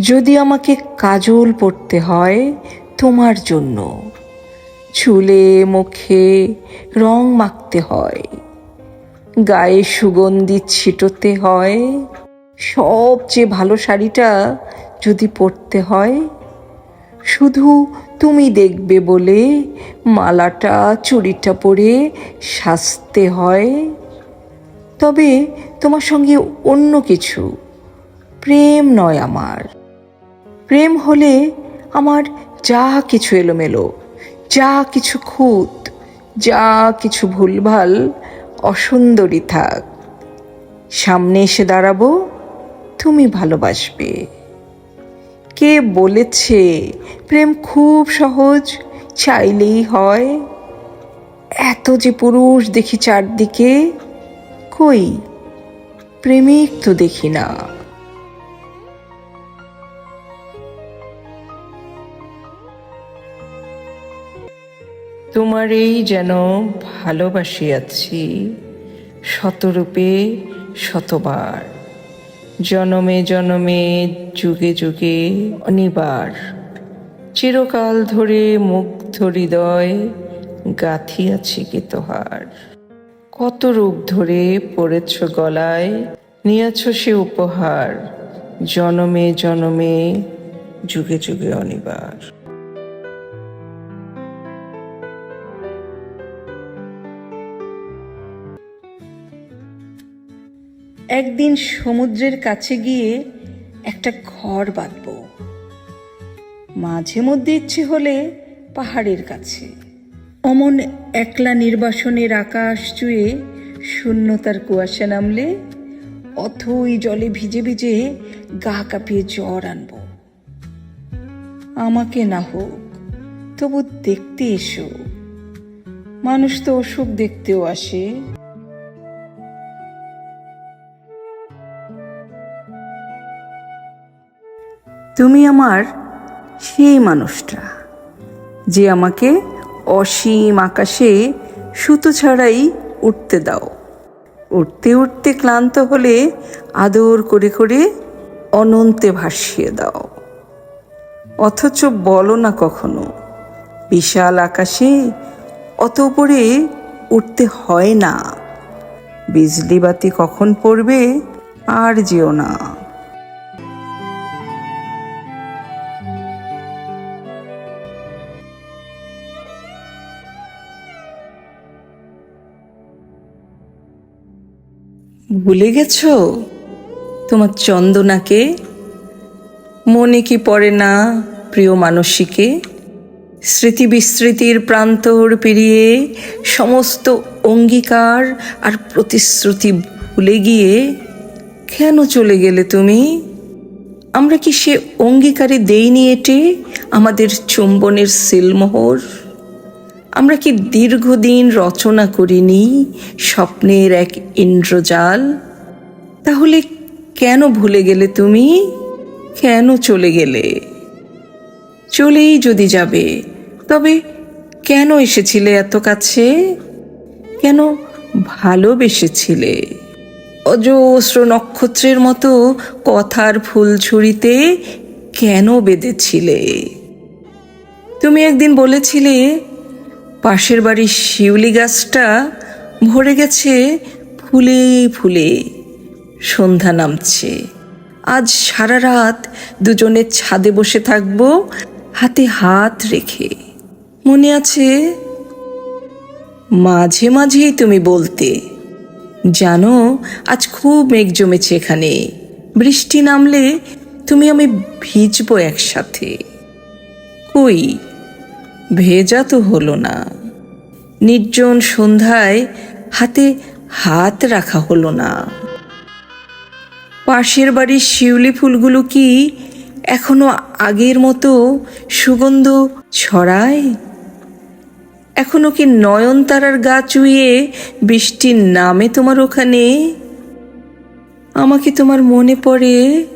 যদি আমাকে কাজল পড়তে হয় তোমার জন্য। চুলে মুখে রং মাখতে হয়, গায়ে সুগন্ধি ছিটোতে হয়। সবচেয়ে ভালো শাড়িটা যদি পরতে হয়, শুধু তুমি দেখবে বলে মালাটা, চুড়িটা পরে সাজতে হয়। তবে তোমার সঙ্গে অন্য কিছু, প্রেম নয় আমার। প্রেম হলে আমার যা কিছু এলোমেলো, যা কিছু খুঁত, যা কিছু ভুলভাল অসুন্দরী থাক। সামনে এসে দাঁড়াবো, তুমি ভালোবাসবে। কে বলেছে প্রেম খুব সহজ, চাইলেই হয়? এত যে পুরুষ দেখি চারদিকে, কই? প্রেমিক তো দেখি না। তোমারেই যেন ভালোবাসিয়াছি শতরূপে শতবার। জনমে জনমে, যুগে যুগে অনিবার। চিরকাল ধরে মুগ্ধ হৃদয় গাথিয়াছি কে তোহার। কত রূপ ধরে পড়েছ গলায়, নিয়েছ সে উপহার। জনমে জনমে, যুগে যুগে অনিবার। একদিন সমুদ্রের কাছে গিয়ে একটা ঘর বাঁধব। মাঝে মধ্যে ইচ্ছে হলে পাহাড়ের কাছে। অমন একলা নির্বাসনের আকাশ চুয়ে শূন্যতার কুয়াশা নামলে অথই জলে ভিজে ভিজে গা কাঁপিয়ে জ্বর আনব। আমাকে না হোক, তবু দেখতে এসো। মানুষ তো অসুখ দেখতেও আসে। তুমি আমার সেই মানুষটা যে আমাকে অসীম আকাশে সুতো ছাড়াই উঠতে দাও। উঠতে উঠতে ক্লান্ত হলে আদর করে করে অনন্তে ভাসিয়ে দাও। অথচ বলো না কখনো, বিশাল আকাশে অত উপরে উঠতে হয় না। বিজলি বাতি কখন পড়বে আর যেও না। ভুলে গেছ? তোমার চন্দনাকে? মনে কি পড়ে না প্রিয় মানসীকে? স্মৃতি বিস্মৃতির প্রান্তর পেরিয়ে সমস্ত অঙ্গীকার আর প্রতিশ্রুতি ভুলে গিয়ে কেন চলে গেলে তুমি? আমরা কি সে অঙ্গীকারে দেইনি এটে আমাদের চুম্বনের সিলমোহর? আমরা কি দীর্ঘদিন রচনা করিনি স্বপ্নের এক ইন্দ্রজাল? তাহলে কেন ভুলে গেলে তুমি? কেন চলে গেলে? চলেই যদি যাবে, তবে কেন এসেছিলে এত কাছে? কেন ভালোবেসেছিলে? অজস্র নক্ষত্রের মতো কথার ফুল ছুরিতে কেন বেঁধেছিলে? তুমি একদিন বলেছিলে পাশের বাড়ির শিউলি গাছটা ভরে গেছে ফুলে ফুলে। সন্ধ্যা নামছে। আজ সারা রাত দুজনে ছাদে বসে থাকব, হাতে হাত রেখে। মনে আছে, মাঝে মাঝেই তুমি বলতে, জানো, আজ খুব মেঘ জমেছে এখানে। বৃষ্টি নামলে তুমি আমি ভিজবো একসাথে। কই, ভেজা তো হলো না নির্জন সন্ধ্যায় হাতে হাত রাখা হলো না। পাশের বাড়ির শিউলি ফুলগুলো কি এখনও আগের মতো সুগন্ধ ছড়ায়? এখনও কি নয়নতারার গা চুইয়ে বৃষ্টির নামে তোমার ওখানে? আমাকে তোমার মনে পড়ে